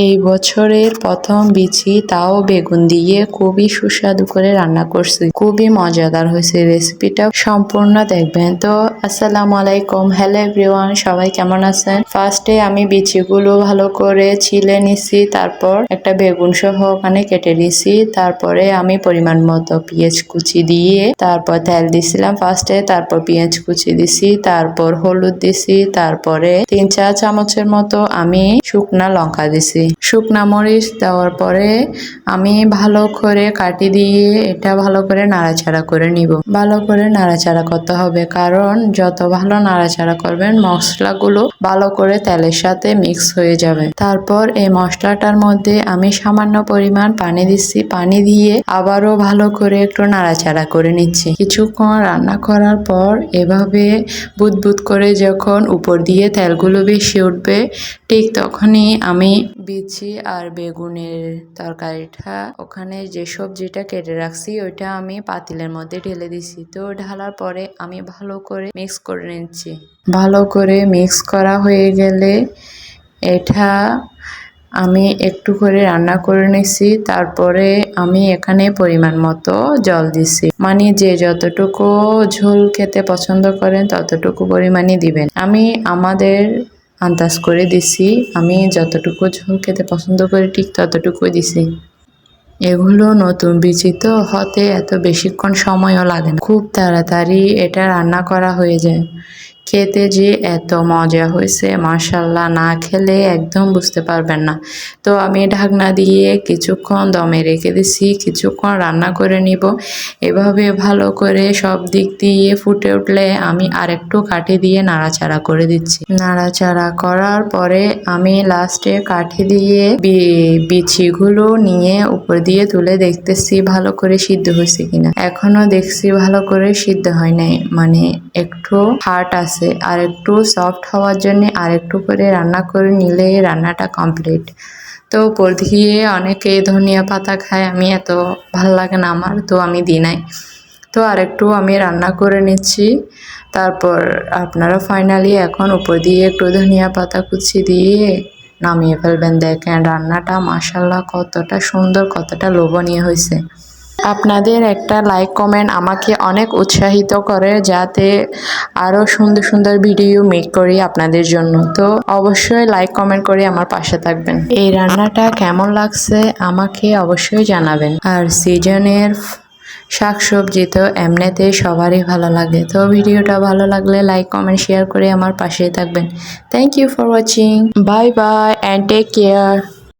এই বছরের প্রথম বিচি তাও বেগুন দিয়ে খুবই সুস্বাদু করে রান্না করছি। খুবই মজাদার হয়েছে রেসিপিটা। সম্পূর্ণ দেখবেন। তো আসসালামু আলাইকুম। হ্যালো এভরিওয়ান সবাই কেমন আছেন? ফার্স্টে আমি বিচিগুলো ভালো করে ছিলে নিছি, তারপর একটা বেগুন সহ ওখানে কেটে নিছি, তারপরে আমি পরিমাণ মতো পেঁয়াজ কুচি দিয়ে তারপর তেল দিছিলাম ফার্স্টে তারপর পেঁয়াজ কুচি দিছি, তারপর হলুদ দিছি, তারপরে তিন চা চামচের মতো আমি শুকনা লঙ্কা দিছি। শুকনা মরিচ দেওয়ার পরে আমি ভালো করে কাটি দিয়ে এটা ভালো করে নাড়াচাড়া করে নিব। ভালো করে নাড়াচাড়া করতে হবে কারণ যত ভালো নাড়াচাড়া করবেন মশলাগুলো ভালো করে তেলের সাথে মিক্স হয়ে যাবে। তারপর এই মশলাটার মধ্যে আমি সামান্য পরিমাণ পানি দিচ্ছি। পানি দিয়ে আবারও ভালো করে একটু নাড়াচাড়া করে নিচ্ছি। কিছুক্ষণ রান্না করার পর এভাবে বুদবুদ করে যখন উপর দিয়ে তেলগুলো বেশি উঠবে, ঠিক তখনই আমি বিচি আর বেগুনের তরকারিটা। ওখানে যে সবজিটা কেটে রাখছি, ওইটা আমি পাতিলের মধ্যে ঢেলে দিছি। তো ঢালার পরে আমি ভালো করে মিক্স করে নিচ্ছি। ভালো করে মিক্স করা হয়ে গেলে এটা আমি একটু করে রান্না করে নিছি। তারপরে আমি এখানে পরিমাণ মতো জল দিছি। মানে যে যতটুকু ঝোল খেতে পছন্দ করেন, ততটুকু পরিমাণই দিবেন। আমি আমাদের আন্দাজ করে দিছি। আমি যতটুকু ঝোল খেতে পছন্দ করি, ঠিক ততটুকুই দিছি। এগুলো নতুন বিচিত হতে এত বেশিক্ষণ সময়ও লাগে না। খুব তাড়াতাড়ি এটা রান্না করা হয়ে যায়। খেতে যে এত মজা হয়েছে মার্শাল্লাহ না খেলে একদম বুঝতে পারবেন না। তো আমি ঢাকনা দিয়ে কিছুক্ষণ দমে রেখে দিছি, কিছুক্ষণ রান্না করে নিব। এভাবে ভালো করে সব দিক দিয়ে ফুটে উঠলে আমি আরেকটু কাঠি দিয়ে নাড়াচাড়া করে দিচ্ছি। নাড়াচাড়া করার পরে আমি লাস্টে কাঠি দিয়ে বিচিগুলো নিয়ে উপর দিয়ে তুলে দেখতেছি ভালো করে সিদ্ধ হয়েছে কিনা। এখনও দেখছি ভালো করে সিদ্ধ হয় নাই মানে একটু হার্ট আছে। আছে। আর একটু সফট হওয়ার জন্য আর একটু করে রান্না করে নিলে রান্নাটা কমপ্লিট তো উপর দিয়ে অনেকে ধনিয়া পাতা খায়, আমি এত ভালো লাগে না আমার, তো আমি দিই নাই। তো আরেকটু আমি রান্না করে নিচ্ছি। তারপর আপনারা ফাইনালি এখন উপর দিয়ে একটু ধনিয়া পাতা কুচি দিয়ে নামিয়ে ফেলবেন। দেখেন রান্নাটা মাসাল্লাহ কতটা সুন্দর, কতটা লোভনীয় হয়েছে আপনাদের একটা লাইক কমেন্ট আমাকে অনেক উৎসাহিত করে, যাতে আরও সুন্দর সুন্দর ভিডিও মেক করি আপনাদের জন্য। তো অবশ্যই লাইক কমেন্ট করে আমার পাশে থাকবেন। এই রান্নাটা কেমন লাগছে আমাকে অবশ্যই জানাবেন। আর সিজনের শাকসবজি তো এমনিতে সবারই ভালো লাগে। তো ভিডিওটা ভালো লাগলে লাইক কমেন্ট শেয়ার করে আমার পাশে থাকবেন। Thank you for watching bye bye and take care